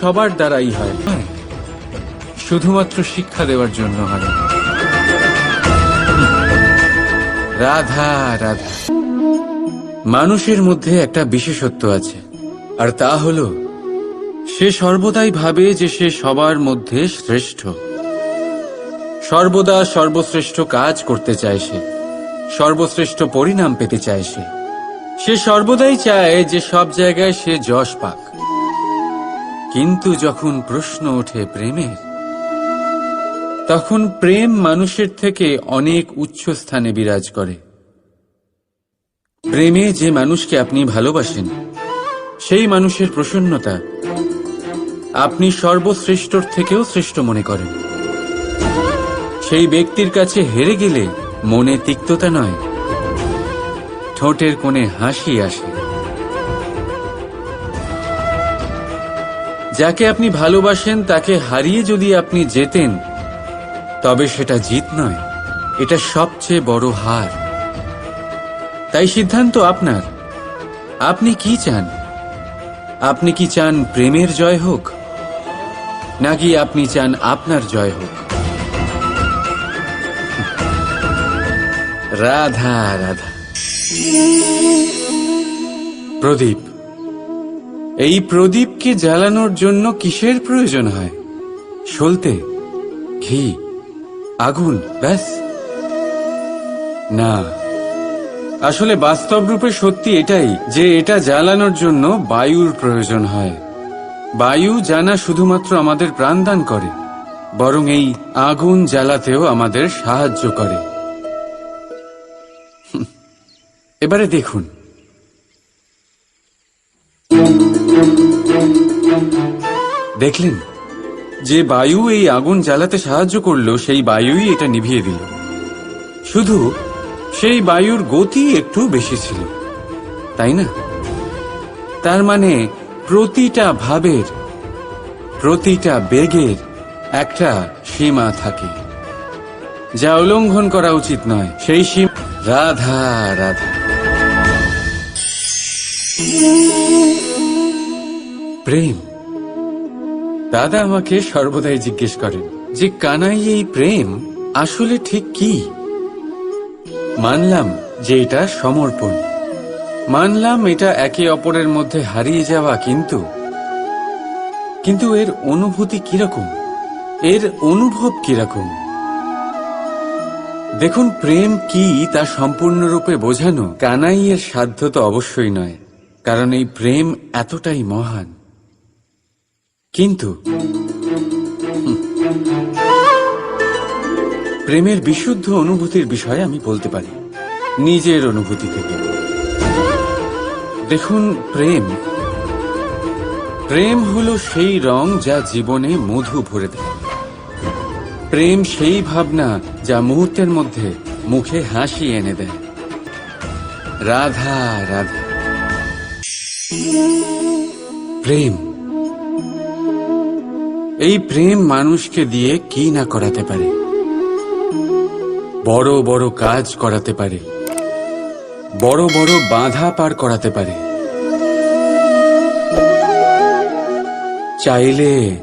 সবার দ্বারাই হয়। শুধুমাত্র শিক্ষা দেওয়ার জন্য হয় রাধা রাধা। মানুষের মধ্যে একটা বিশেষত্ব আছে। আর তা হল, সে সর্বদাই ভাবে যে সে সবার মধ্যে শ্রেষ্ঠ। সর্বদা সর্বশ্রেষ্ঠ কাজ করতে চায় সে। সর্বশ্রেষ্ঠ পরিণাম পেতে চায় সে। সে সর্বদাই চায় যে সব জায়গায় সে যশ পাক। কিন্তু যখন প্রশ্ন ওঠে প্রেমের, তখন প্রেম মানুষের থেকে অনেক উচ্চ স্থানে বিরাজ করে। প্রেমে যে মানুষকে আপনি ভালোবাসেন, সেই মানুষের প্রসন্নতা আপনি সর্বশ্রেষ্ঠর থেকেও শ্রেষ্ঠ মনে করেন। সেই ব্যক্তির কাছে হেরে গেলে মনে তিক্ততা নয়, ঠোঁটের কোণে হাসি আসে। যাকে আপনি ভালোবাসেন, তাকে হারিয়ে যদি আপনি যেতেন তবে সেটা জিত নয়, এটা সবচেয়ে বড় হার। তাই সিদ্ধান্ত আপনার। আপনি কি চান? আপনি কি চান প্রেমের জয় হোক, নাকি আপনি চান আপনার জয় হোক? রাধা রাধা। প্রদীপ। এই প্রদীপকে জ্বালানোর জন্য কিসের প্রয়োজন হয়? সলতে, ঘি, আগুন, ব্যাস। না, আসলে বাস্তব রূপে সত্যি এটাই যে এটা জ্বালানোর জন্য বায়ুর প্রয়োজন হয়। বায়ু জানা শুধুমাত্র আমাদের প্রাণদান করে, বরং এই আগুন জ্বালাতেও আমাদের সাহায্য করে। এবারে দেখুন। দেখলেন? যে বায়ু এই আগুন জ্বালাতে সাহায্য করল, সেই বায়ুই এটা নিভিয়ে দিল। শুধু সেই বায়ুর গতি একটু বেশি ছিল, তাই না? তার মানে প্রতিটা ভাবের, প্রতিটা বেগের একটা সীমা থাকে। যা উল্লঙ্ঘন করা উচিত নয়, সেই সীমা রাধা রাধা। প্রেম। দাদা আমাকে সর্বদাই জিজ্ঞেস করেন যে, কানাই এই প্রেম আসলে ঠিক কি? মানলাম যে এটা সমর্পণ। মানলাম এটা একে অপরের মধ্যে হারিয়ে যাওয়া কিন্তু। কিন্তু এর অনুভূতি কীরকম? এর অনুভব কীরকম? দেখুন, প্রেম কি তা সম্পূর্ণরূপে বোঝানো কানাইয়ের সাধ্য তো অবশ্যই নয়, কারণ এই প্রেম এতটাই মহান। কিন্তু প্রেমের বিশুদ্ধ অনুভূতির বিষয়ে আমি বলতে পারি। নিজের অনুভূতি থেকে। দেখুন, প্রেম। প্রেম হলো সেই রং যা জীবনে মধু ভরে দেয়। প্রেম সেই ভাবনা যা মুহূর্তের মধ্যে মুখে হাসি এনে দেয়। রাধা রাধা। প্রেম। এই প্রেম মানুষকে দিয়ে কি না করাতে পারে? বড় বড় কাজ করাতে পারে। বড় বড় বাধা পার করাতে পারে। চাইলে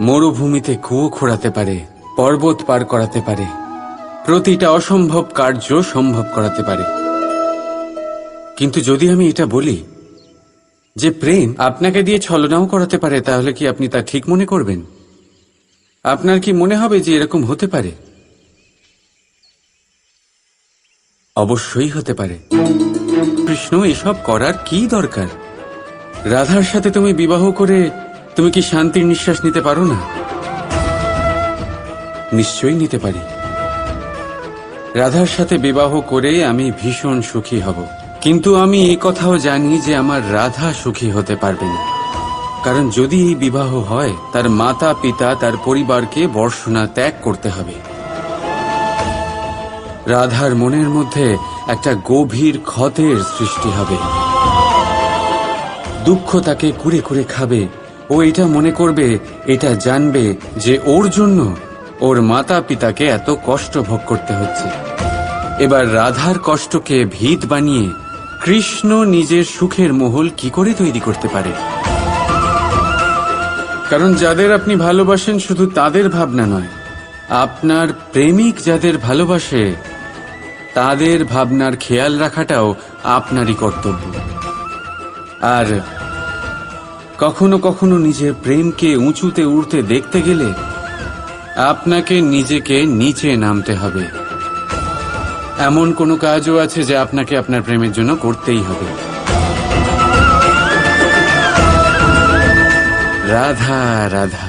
মরুভূমিতে কুয়ো খোঁড়াতে পারে, পর্বত পার করাতে পারে। প্রতিটা অসম্ভব কার্য সম্ভব করাতে পারে। কিন্তু যদি আমি এটা বলি যে প্রেম আপনাকে দিয়ে ছলনাও করাতে পারে, তাহলে কি আপনি তা ঠিক মনে করবেন? আপনার কি মনে হবে যে এরকম হতে পারে? অবশ্যই হতে পারে। কৃষ্ণ, এসব করার কি দরকার? রাধার সাথে তুমি বিবাহ করে তুমি কি শান্তির নিঃশ্বাস নিতে পারো না? নিশ্চয়ই নিতে পারি। রাধার সাথে বিবাহ করে আমি ভীষণ সুখী হব। কিন্তু আমি এই কথাও জানি যে আমার রাধা সুখী হতে পারবে না। কারণ যদি এই বিবাহ হয়, তার মাতা, পিতা, তার পরিবারকে বর্ষণা ত্যাগ করতে হবে। রাধার মনের মধ্যে একটা গভীর ক্ষতের সৃষ্টি হবে। দুঃখ তাকে কুড়ে কুড়ে খাবে। ও এটা মনে করবে, এটা জানবে যে ওর জন্য ওর মাতা, পিতাকে এত কষ্ট ভোগ করতে হচ্ছে। এবার রাধার কষ্টকে ভিত বানিয়ে কৃষ্ণ নিজের সুখের মহল কি করে তৈরি করতে পারে? কারণ যাদের আপনি ভালোবাসেন শুধু তাদের ভাবনা নয়, আপনার প্রেমিক যাদের ভালোবাসে, তাদের ভাবনার খেয়াল রাখাটাও আপনারই কর্তব্য। আর কখনো কখনো নিজের প্রেমকে উঁচুতে উঠতে দেখতে গেলে আপনাকে নিজেকে নিচে নামতে হবে। এমন কোনো কাজও আছে যে আপনাকে আপনার প্রেমের জন্য করতেই হবে। রাধা রাধা।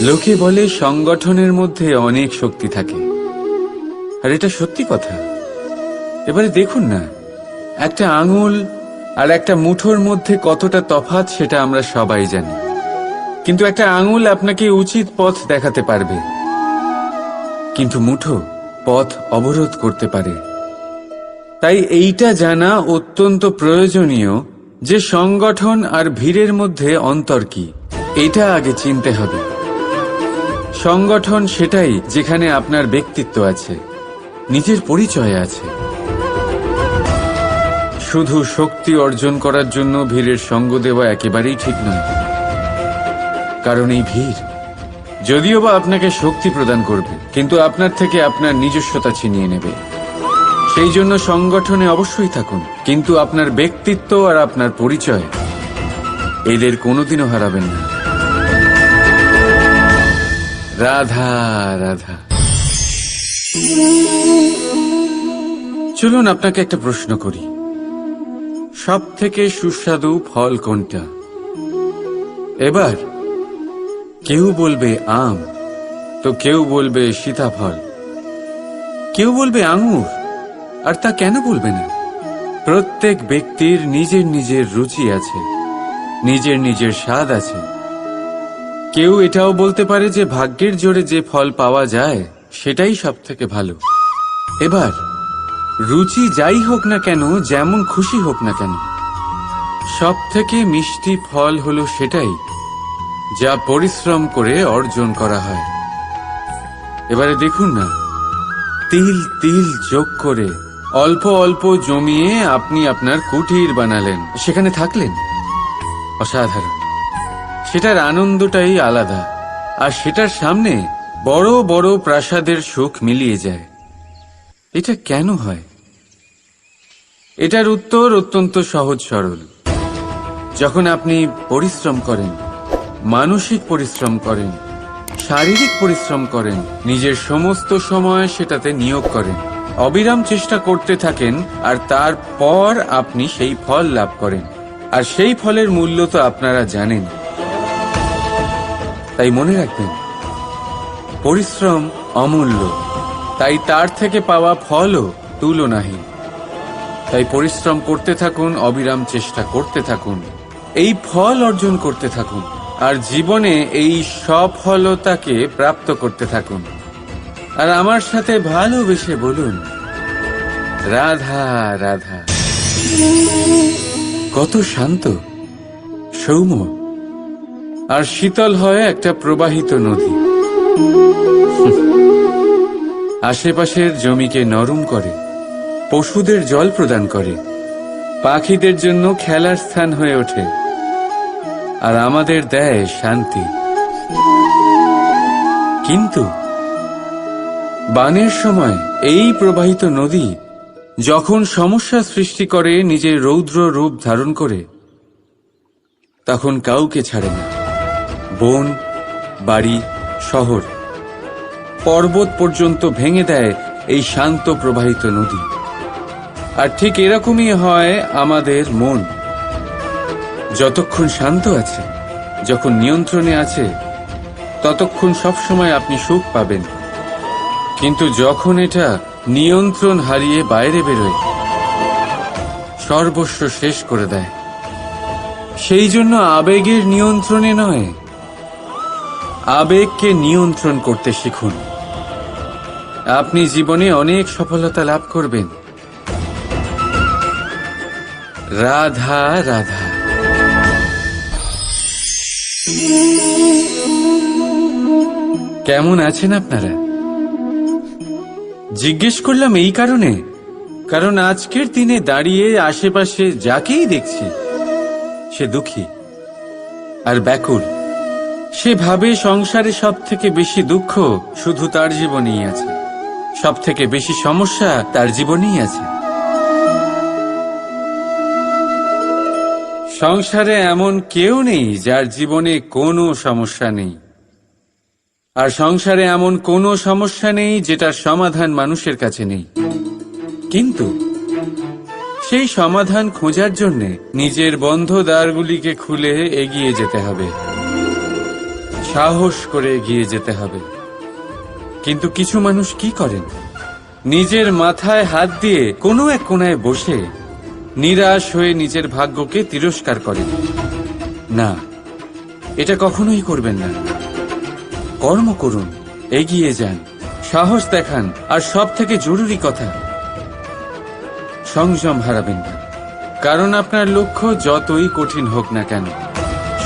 লোকে বলে সংগঠনের মধ্যে অনেক শক্তি থাকে। আর এটা সত্যি কথা। এবারে দেখুন না, একটা আঙুল আর একটা মুঠোর মধ্যে কতটা তফাৎ সেটা আমরা সবাই জানি। কিন্তু একটা আঙুল আপনাকে উচিত পথ দেখাতে পারবে। কিন্তু মুঠো পথ অবরোধ করতে পারে। তাই এইটা জানা অত্যন্ত প্রয়োজনীয় যে সংগঠন আর ভিড়ের মধ্যে অন্তর কি। এটা আগে চিনতে হবে। সংগঠন সেটাই যেখানে আপনার ব্যক্তিত্ব আছে, নিজের পরিচয় আছে। শুধু শক্তি অর্জন করার জন্য ভিড়ের সঙ্গ দেওয়া একেবারেই ঠিক নয়। কারণ এই ভিড় যদিও বা আপনাকে শক্তি প্রদান করবে, কিন্তু আপনার থেকে আপনার নিজস্বতা ছিনিয়ে নেবে। সেই জন্য সংগঠনে অবশ্যই থাকুন, কিন্তু আপনার ব্যক্তিত্ব আর আপনার পরিচয় এদের কোনোদিনও হারাবেন না। রাধা রাধা। চলুন আপনাকে একটা প্রশ্ন করি। সব থেকে সুস্বাদু ফল কোনটা? এবার কেউ বলবে আম, তো কেউ বলবে সীতাফল। কেউ বলবে আঙুর, আর তা কেন বলবে না? প্রত্যেক ব্যক্তির নিজের নিজের রুচি আছে, নিজের নিজের স্বাদ আছে। কেউ এটাও বলতে পারে যে ভাগ্যের জোরে যে ফল পাওয়া যায়, সেটাই সব থেকে ভালো। এবার, রুচি যাই হোক না কেন, যেমন খুশি হোক না কেন সব থেকে মিষ্টি ফল হলো সেটাই। যা পরিশ্রম করে অর্জন করা হয়। এবারে দেখুন না, তিল তিল যোগ করে অল্প অল্প জমিয়ে আপনি আপনার কুটির বানালেন। সেখানে থাকলেন? অসাধারণ। সেটার আনন্দটাই আলাদা, আর সেটার সামনে বড় বড় প্রাসাদের সুখ মিলিয়ে যায়। এটা কেন হয়? এটার উত্তর অত্যন্ত সহজ সরল। যখন আপনি পরিশ্রম করেন মানসিক পরিশ্রম করেন, শারীরিক পরিশ্রম করেন, নিজের সমস্ত সময় সেটাতে নিয়োগ করেন। অবিরাম চেষ্টা করতে থাকেন আর তারপর আপনি সেই ফল লাভ করেন। আর সেই ফলের মূল্য তো আপনারা জানেন। তাই মনে রাখবেন, পরিশ্রম অমূল্য। তাই তার থেকে পাওয়া ফলও তুলনাহীন। তাই পরিশ্রম করতে থাকুন, অবিরাম চেষ্টা করতে থাকুন। এই ফল অর্জন করতে থাকুন। আর জীবনে এই সফলতাকে প্রাপ্ত করতে থাকুন। আর আমার সাথে ভালোবেসে বলুন, রাধা রাধা। কত শান্ত, সৌম্য, আর শীতল হয় একটা প্রবাহিত নদী। আশেপাশের জমিকে নরম করে, পশুদের জল প্রদান করে, পাখিদের জন্য খেলার স্থান হয়ে ওঠে। আর আমাদের দেয় শান্তি। কিন্তু বানের সময় এই প্রবাহিত নদী যখন সমস্যা সৃষ্টি করে নিজের রৌদ্র রূপ ধারণ করে, তখন কাউকে ছাড়ে না। বন, বাড়ি, শহর, পর্বত পর্যন্ত ভেঙে দেয় এই শান্ত প্রবাহিত নদী। আর ঠিক এরকমই হয় আমাদের মন। যতক্ষণ শান্ত আছে যখন নিয়ন্ত্রণে আছে, ততক্ষণ সবসময় আপনি সুখ পাবেন। কিন্তু যখন এটা নিয়ন্ত্রণ হারিয়ে বাইরে বেরোয়, সর্বস্ব শেষ করে দেয়। সেই জন্য আবেগের নিয়ন্ত্রণে নয়, আবেগকে নিয়ন্ত্রণ করতে শিখুন। আপনি জীবনে অনেক সফলতা লাভ করবেন। রাধা রাধা। কেমন আছেন আপনারা? জিজ্ঞেস করলাম এই কারণে, কারণ আজকের দিনে দাঁড়িয়ে আশেপাশে যাকেই দেখছি, সে দুঃখী আর ব্যাকুল। সে ভাবে সংসারে সব থেকে বেশি দুঃখ শুধু তার জীবনেই আছে। সব থেকে বেশি সমস্যা তার জীবনেই আছে। সংসারে এমন কেউ নেই যার জীবনে কোনো সমস্যা নেই। আর সংসারে এমন কোনো সমস্যা নেই যেটার সমাধান মানুষের কাছে নেই। কিন্তু সেই সমাধান খোঁজার জন্য নিজের বন্ধ দ্বারগুলিকে খুলে এগিয়ে যেতে হবে। সাহস করে এগিয়ে যেতে হবে। কিন্তু কিছু মানুষ কি করেন? নিজের মাথায় হাত দিয়ে কোনো এক কোনায় বসে নিরাশ হয়ে নিজের ভাগ্যকে তিরস্কার করেন। না, এটা কখনোই করবেন না। কর্ম করুন, এগিয়ে যান, সাহস দেখান, আর সব থেকে জরুরি কথা, সংযম হারাবেন না। কারণ আপনার লক্ষ্য যতই কঠিন হোক না কেন,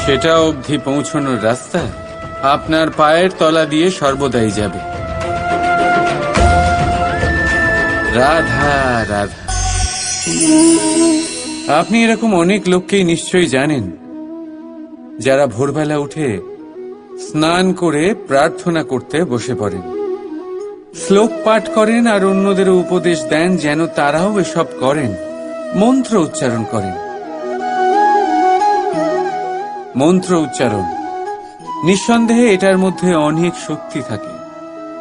সেটা অবধি পৌঁছানোর রাস্তা আপনার পায়ের তলা দিয়ে সর্বদাই যাবে। রাধা রাধা। আপনি এরকম অনেক লোককেই নিশ্চয়ই জানেন, যারা ভোরবেলা উঠে স্নান করে প্রার্থনা করতে বসে পড়েন। শ্লোক পাঠ করেন আর অন্যদের উপদেশ দেন যেন তারাও এসব করেন। মন্ত্র উচ্চারণ করেন। মন্ত্র উচ্চারণ। নিঃসন্দেহে এটার মধ্যে অনেক শক্তি থাকে।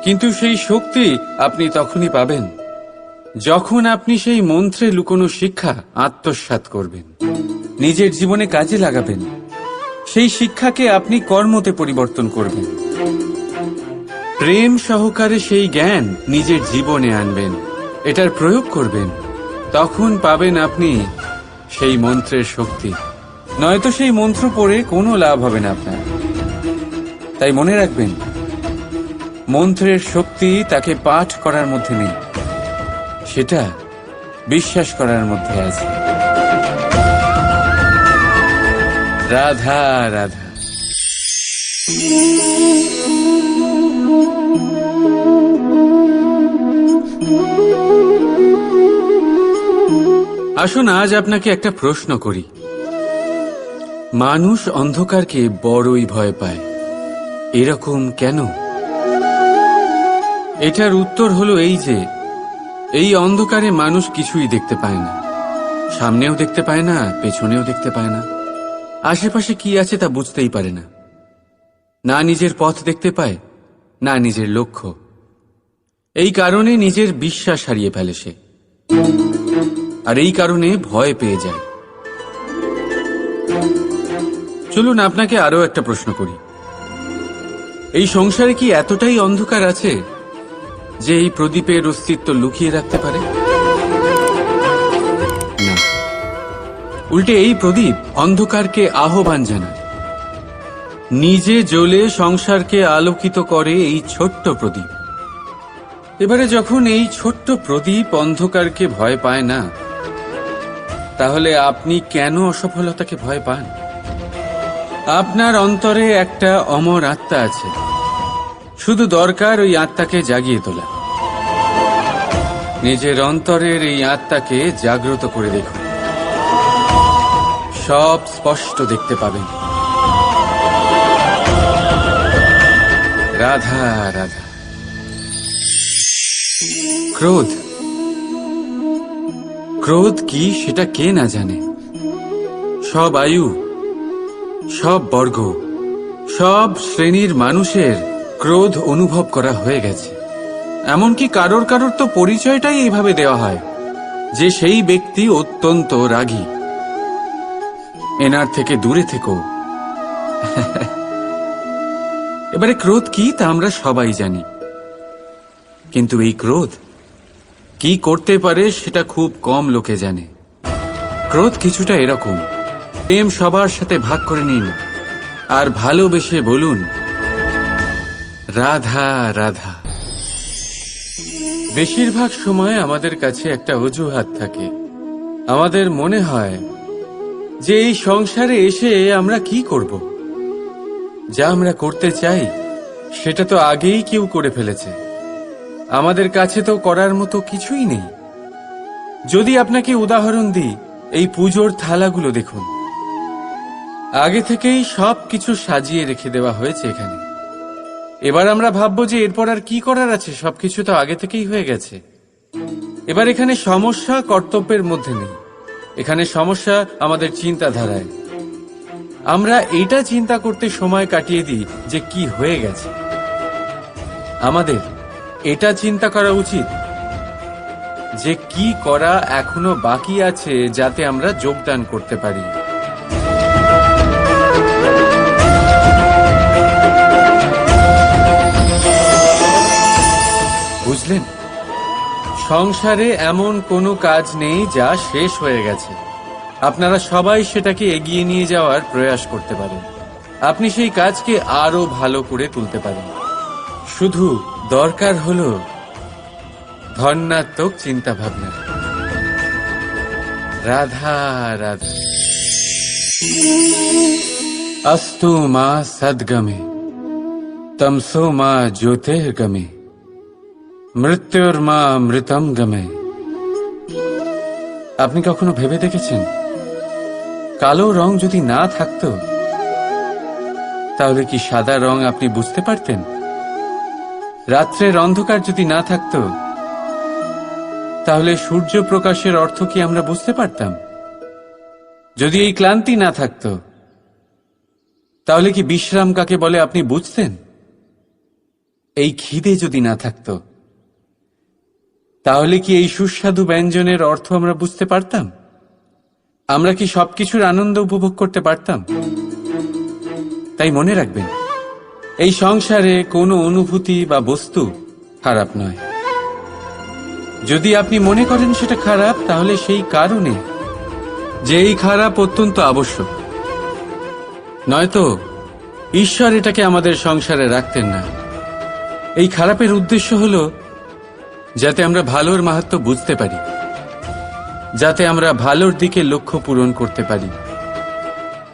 কিন্তু সেই শক্তি আপনি তখনই পাবেন যখন আপনি সেই মন্ত্রে লুকোনো শিক্ষা আত্মসাৎ করবেন। নিজের জীবনে কাজে লাগাবেন। সেই শিক্ষাকে আপনি কর্মতে পরিবর্তন করবেন। প্রেম সহকারে সেই জ্ঞান নিজের জীবনে আনবেন। এটার প্রয়োগ করবেন। তখন পাবেন আপনি সেই মন্ত্রের শক্তি। নয়তো সেই মন্ত্র পড়ে কোনো লাভ হবে না আপনার। তাই মনে রাখবেন, মন্ত্রের শক্তি তাকে পাঠ করার মধ্যে নেই। সেটা বিশ্বাস করার মধ্যে আছে। রাধা রাধা। আসুন, আজ আপনাকে একটা প্রশ্ন করি। মানুষ অন্ধকারকে বড়ই ভয় পায়। এরকম কেন? এটার উত্তর হলো এই যে, এই অন্ধকারে মানুষ কিছুই দেখতে পায় না। সামনেও দেখতে পায় না, পেছনেও দেখতে পায় না। আশেপাশে কি আছে তা বুঝতেই পারে না। না নিজের পথ দেখতে পায়, না নিজের লক্ষ্য। এই কারণে নিজের বিশ্বাস হারিয়ে ফেলে সে। আর এই কারণে ভয় পেয়ে যায়। চলুন, আপনাকে আরও একটা প্রশ্ন করি। এই সংসারে কি এতটাই অন্ধকার আছে যে এই প্রদীপের অস্তিত্ব লুকিয়ে রাখতে পারে? উল্টে এই প্রদীপ অন্ধকারকে আহ্বান জানায়। নিজে জ্বলে সংসারকে আলোকিত করে এই ছোট্ট প্রদীপ। এবারে যখন এই ছোট্ট প্রদীপ অন্ধকারকে ভয় পায় না, তাহলে আপনি কেন অসফলতাকে ভয় পান? আপনার অন্তরে একটা অমর আত্মা আছে। শুধু দরকার ওই আত্মাকে জাগিয়ে তোলা। নিজের অন্তরের এই আত্মাকে জাগ্রত করে দেখুন। সব স্পষ্ট দেখতে পাবেন। রাধা রাধা। ক্রোধ। ক্রোধ কি সেটা কে না জানে? সব আয়ু, সব বর্গ, সব শ্রেণির মানুষের ক্রোধ অনুভব করা হয়ে গেছে। এমনকি কারোর কারোর তো পরিচয়টাই এইভাবে দেওয়া হয়, যে সেই ব্যক্তি অত্যন্ত রাগী। এনার থেকে দূরে থেকো। এবারে ক্রোধ কি তা আমরা সবাই জানি। কিন্তু এই ক্রোধ কি করতে পারে সেটা খুব কম লোকে জানে। ক্রোধ কিছুটা এরকম। প্রেম সবার সাথে ভাগ করে নিন আর ভালোবেসে বলুন, রাধা রাধা। বেশিরভাগ সময় আমাদের কাছে একটা অজুহাত থাকে। আমাদের মনে হয় যে এই সংসারে এসে আমরা কি করব? যা আমরা করতে চাই, সেটা তো আগেই কেউ করে ফেলেছে। আমাদের কাছে তো করার মতো কিছুই নেই। যদি আপনাকে উদাহরণ দিই, এই পুজোর থালাগুলো দেখুন। আগে থেকেই সব কিছু সাজিয়ে রেখে দেওয়া হয়েছে এখানে। এবার আমরা ভাববো যে এরপর আর কি করার আছে, সবকিছু তো আগে থেকেই হয়ে গেছে। এবার এখানে সমস্যা কর্তব্যের মধ্যে নেই। এখানে সমস্যা আমাদের চিন্তাধারায়। আমরা এটা চিন্তা করতে সময় কাটিয়ে দিই যে কি হয়ে গেছে। আমাদের এটা চিন্তা করা উচিত যে কি করা এখনও বাকি আছে যাতে আমরা যোগদান করতে পারি। বুঝলেন? সংসারে এমন কোনো কাজ নেই যা শেষ হয়ে গেছে আপনারা সবাই সেটাকে এগিয়ে নিয়ে যাওয়ার প্রয়াস করতে পারেন আপনি সেই কাজকে আরো ভালো করে তুলতে পারেন শুধু দরকার হলো ধন্যাত্মক চিন্তা ভাবনা রাধা রাধা अस्तु মা সদ্গমে তমসো মা জ্যোতির্গমে মৃত্যুর মা মৃতম গমে। আপনি কখনো ভেবে দেখেছেন? কালো রং যদি না থাকতো, তাহলে কি সাদা রং আপনি বুঝতে পারতেন? রাত্রের অন্ধকার যদি না থাকতো, তাহলে সূর্য প্রকাশের অর্থ কি আমরা বুঝতে পারতাম? যদি এই ক্লান্তি না থাকতো, তাহলে কি বিশ্রাম কাকে বলে আপনি বুঝতেন? এই খিদে যদি না থাকতো তাহলে কি এই সুস্বাদু ব্যঞ্জনের অর্থ আমরা বুঝতে পারতাম? আমরা কি সবকিছুর আনন্দ উপভোগ করতে পারতাম? তাই মনে রাখবেন, এই সংসারে কোনো অনুভূতি বা বস্তু খারাপ নয়। যদি আপনি মনে করেন সেটা খারাপ, তাহলে সেই কারণে যে এই খারাপ অত্যন্ত আবশ্যক। নয়তো ঈশ্বর এটাকে আমাদের সংসারে রাখতেন না। এই খারাপের উদ্দেশ্য হল যাতে আমরা ভালোর মাহাত্ম বুঝতে পারি। যাতে আমরা ভালোর দিকে লক্ষ্য পূরণ করতে পারি।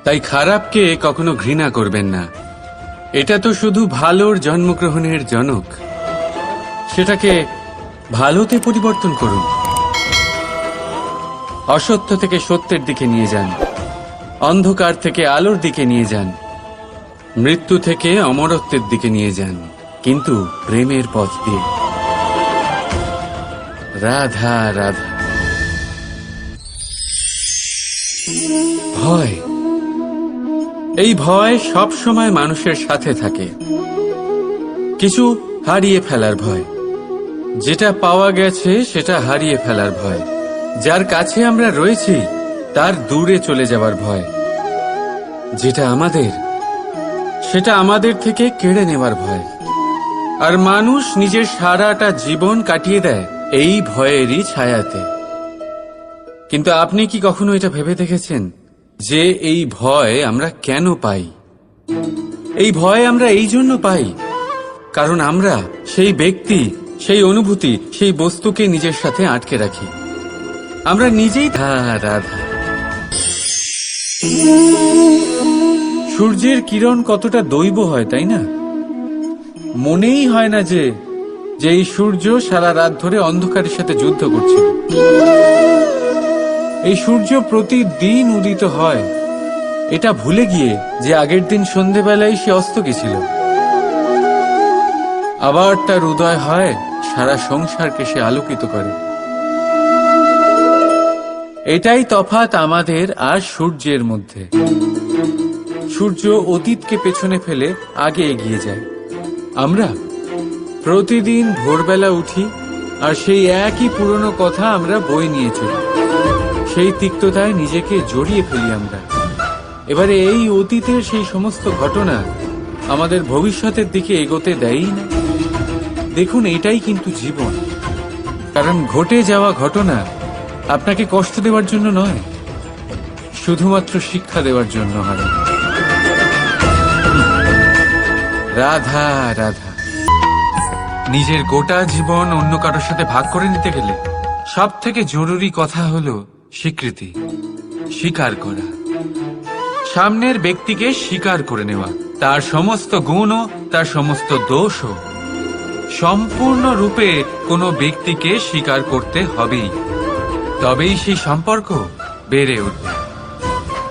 তাই খারাপকে কখনো ঘৃণা করবেন না। এটা তো শুধু ভালোর জন্মগ্রহণের জনক। সেটাকে ভালোতে পরিবর্তন করুন। অসত্য থেকে সত্যের দিকে নিয়ে যান। অন্ধকার থেকে আলোর দিকে নিয়ে যান। মৃত্যু থেকে অমরত্বের দিকে নিয়ে যান। কিন্তু প্রেমের পথ দিয়ে। রাধা রাধা। ভয়। এই ভয় সব সময় মানুষের সাথে থাকে। কিছু হারিয়ে ফেলার ভয়। যেটা পাওয়া গেছে, সেটা হারিয়ে ফেলার ভয়। যার কাছে আমরা রয়েছি, তার দূরে চলে যাওয়ার ভয়। যেটা আমাদের, সেটা আমাদের থেকে কেড়ে নেওয়ার ভয়। আর মানুষ নিজের সারাটা জীবন কাটিয়ে দেয়। এই ভয়েরই ছায়াতে। কিন্তু আপনি কি কখনো এটা ভেবে দেখেছেন যে এই ভয় আমরা কেন পাই? এই ভয় আমরা এই জন্য পাই কারণ আমরা সেই ব্যক্তি, সেই অনুভূতি, সেই বস্তুকে নিজের সাথে আটকে রাখি। আমরা নিজেই রাধা। সূর্যের কিরণ কতটা দৈব হয়, তাই না? মনেই হয় না যে যে এই সূর্য সারা রাত ধরে অন্ধকারের সাথে যুদ্ধ করছিল। এই সূর্য প্রতিদিন উদিত হয়। এটা ভুলে গিয়ে যে আগের দিন সন্ধেবেলায় সে অস্ত গেছিল। আবার তার উদয় হয়, সারা সংসারকে সে আলোকিত করে। এটাই তফাত আমাদের আর সূর্যের মধ্যে। সূর্য অতীতকে পেছনে ফেলে আগে এগিয়ে যায়। আমরা প্রতিদিন ভোরবেলা উঠি, আর সেই একই পুরনো কথা আমরা বই নিয়ে চলি। সেই তিক্ততায় নিজেকে জড়িয়ে ফেলি আমরা। এবারে এই অতীতের সেই সমস্ত ঘটনা আমাদের ভবিষ্যতের দিকে এগোতে দেয়ই না। দেখুন, এটাই কিন্তু জীবন। কারণ ঘটে যাওয়া ঘটনা আপনাকে কষ্ট দেওয়ার জন্য নয়, শুধুমাত্র শিক্ষা দেওয়ার জন্য হয়। রাধা রাধা। নিজের গোটা জীবন অন্য কারোর সাথে ভাগ করে নিতে গেলে সব থেকে জরুরি কথা হলো স্বীকৃতি, স্বীকার করা। সামনের ব্যক্তিকে স্বীকার করে নেওয়া, তার সমস্ত গুণও, তার সমস্ত দোষও। সম্পূর্ণ রূপে কোনো ব্যক্তিকে স্বীকার করতে হবেই। তবেই সেই সম্পর্ক বেড়ে উঠবে।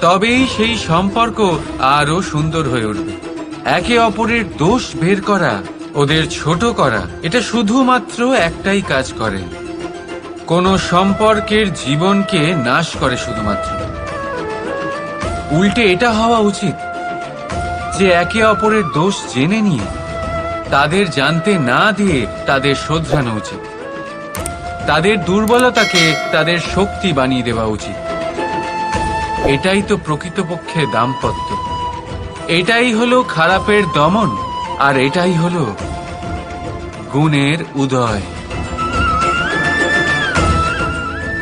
তবেই সেই সম্পর্ক আরও সুন্দর হয়ে উঠবে। একে অপরের দোষ বের করা ওদের ছোট করা, এটা শুধুমাত্র একটাই কাজ করে। কোন সম্পর্কের জীবনকে নাশ করে শুধুমাত্র। উল্টে এটা হওয়া উচিত যে একে অপরের দোষ জেনে নিয়ে তাদের জানতে না দিয়ে তাদের শোধরানো উচিত। তাদের দুর্বলতাকে তাদের শক্তি বানিয়ে দেওয়া উচিত। এটাই তো প্রকৃতপক্ষে দাম্পত্য। এটাই হলো খারাপের দমন। আর এটাই হলো গুণের উদয়।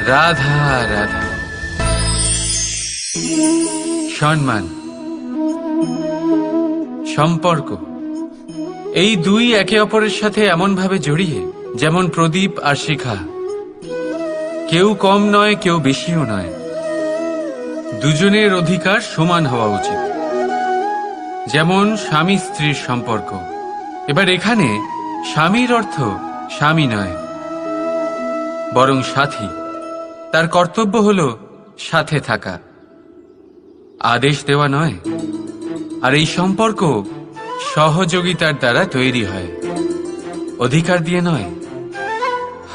রাধা রাধা। সম্মান, সম্পর্ক। এই দুই একে অপরের সাথে এমনভাবে জড়িয়ে, যেমন প্রদীপ আর শিখা। কেউ কম নয়, কেউ বেশিও নয়। দুজনের অধিকার সমান হওয়া উচিত। যেমন স্বামী স্ত্রীর সম্পর্ক। এবার এখানে স্বামীর অর্থ স্বামী নয়, বরং সাথী। তার কর্তব্য হল সাথে থাকা। আদেশ দেওয়া নয়, আর এই সম্পর্ক সহযোগিতার দ্বারা তৈরি হয়। অধিকার দিয়ে নয়,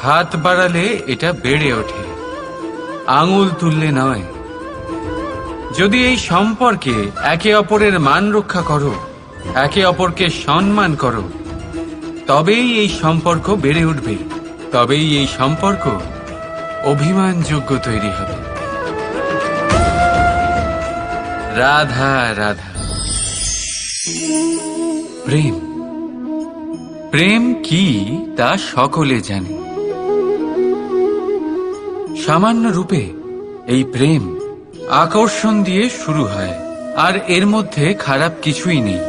হাত বাড়ালে এটা বেড়ে ওঠে, আঙুল তুললে নয়। যদি এই সম্পর্কে একে অপরের মান রক্ষা করো, একে অপরকে সম্মান করো, তবেই এই সম্পর্ক বেড়ে উঠবে, তবেই এই সম্পর্ক অভিমানযোগ্য তৈরি হবে। রাধা রাধা। প্রেম। প্রেম কি তা সকলে জানে। সামান্য রূপে এই প্রেম আকর্ষণ দিয়ে শুরু হয়, আর এর মধ্যে খারাপ কিছুই নেই।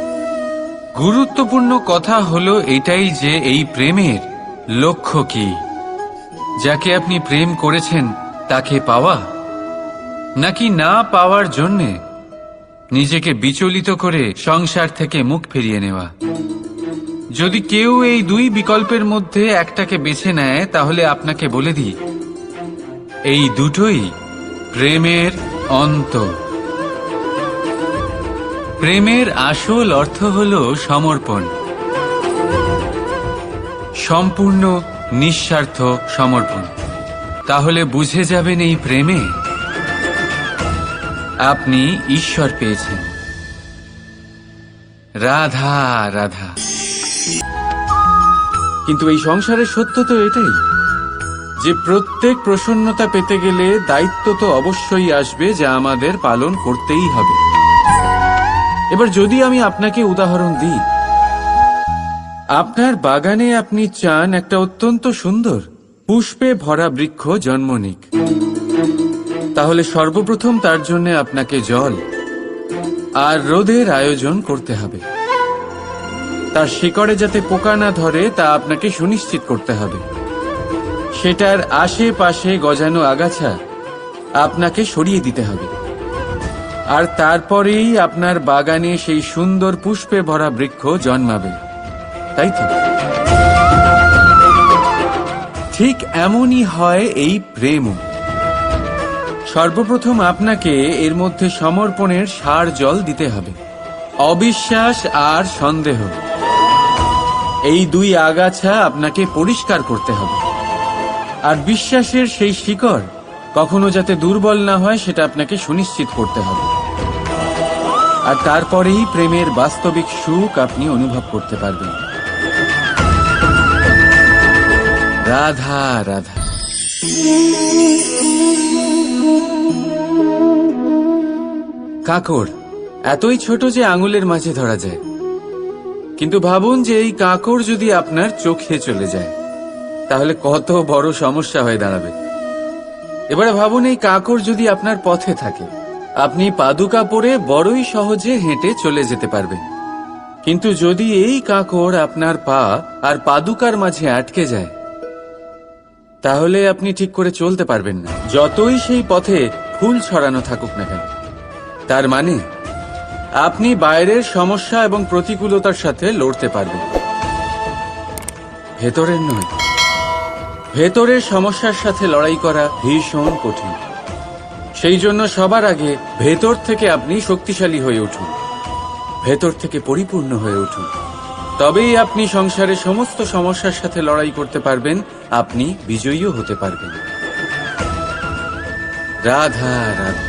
গুরুত্বপূর্ণ কথা হলো এটাই যে এই প্রেমের লক্ষ্য কি। যাকে আপনি প্রেম করেছেন, তাকে পাওয়া? নাকি না পাওয়ার জন্যে? নিজেকে বিচলিত করে সংসার থেকে মুখ ফিরিয়ে নেওয়া। যদি কেউ এই দুই বিকল্পের মধ্যে একটাকে বেছে নেয়, তাহলে আপনাকে বলে দিই, এই দুটোই প্রেমের অন্ত। প্রেমের আসল অর্থ হল সমর্পণ। সম্পূর্ণ, নিঃস্বার্থ সমর্পণ। তাহলে বুঝে যাবেন এই প্রেমে? আপনি ঈশ্বর পেয়েছেন। রাধা রাধা। কিন্তু এই সংসারের সত্য তো এটাই। যে প্রত্যেক প্রসন্নতা পেতে গেলে দায়িত্ব তো অবশ্যই আসবে যা আমাদের পালন করতেই হবে। এবার যদি আমি আপনাকে উদাহরণ দিই, আপনার বাগানে আপনি চান একটা অত্যন্ত সুন্দর, পুষ্পে ভরা বৃক্ষ জন্ম নিক। তাহলে সর্বপ্রথম তার জন্য আপনাকে জল আর রোদের আয়োজন করতে হবে। তার শিকড়ে যাতে পোকা না ধরে তা আপনাকে সুনিশ্চিত করতে হবে। সেটার আশেপাশে গজানো আগাছা আপনাকে সরিয়ে দিতে হবে। আর তারপরেই আপনার বাগানে সেই সুন্দর পুষ্পে ভরা বৃক্ষ জন্মাবে। তাই তো? ঠিক এমনই হয় এই প্রেমও সর্বপ্রথম আপনাকে এর মধ্যে সমর্পণের সার জল দিতে হবে। অবিশ্বাস আর সন্দেহ। এই দুই আগাছা আপনাকে পরিষ্কার করতে হবে। আর বিশ্বাসের সেই শিকড় কখনো যাতে দুর্বল না হয়, সেটা আপনাকে সুনিশ্চিত করতে হবে। আর তারপরেই প্রেমের বাস্তবিক সুখ আপনি অনুভব করতে পারবেন। রাধা রাধা। কাকড়, এতই ছোট যে আঙুলের মাঝে ধরা যায়। কিন্তু ভাবুন যে এই কাকড় যদি আপনার চোখে চলে যায়। তাহলে কত বড় সমস্যা হয়ে দাঁড়াবে। এবারে ভাবুন এই কাকর যদি আপনার পথে থাকে, আপনি পাদুকা পরে বড়ই সহজে হেঁটে চলে যেতে পারবেন। কিন্তু যদি এই কাকর আপনার পা আর পাদুকার মাঝে আটকে যায়, তাহলে আপনি ঠিক করে চলতে পারবেন না। যতই সেই পথে ফুল ছড়ানো থাকুক না কেন। তার মানে আপনি বাইরের সমস্যা এবং প্রতিকূলতার সাথে লড়তে পারবেন। ভেতরের নয়। ভেতরের সমস্যার সাথে লড়াই করা ভীষণ কঠিন। সেই জন্য সবার আগে ভেতর থেকে আপনি শক্তিশালী হয়ে উঠুন। ভেতর থেকে পরিপূর্ণ হয়ে উঠুন। তবেই আপনি সংসারে সমস্ত সমস্যার সাথে লড়াই করতে পারবেন, আপনি বিজয়ীও হতে পারবেন। রাধা রাধা।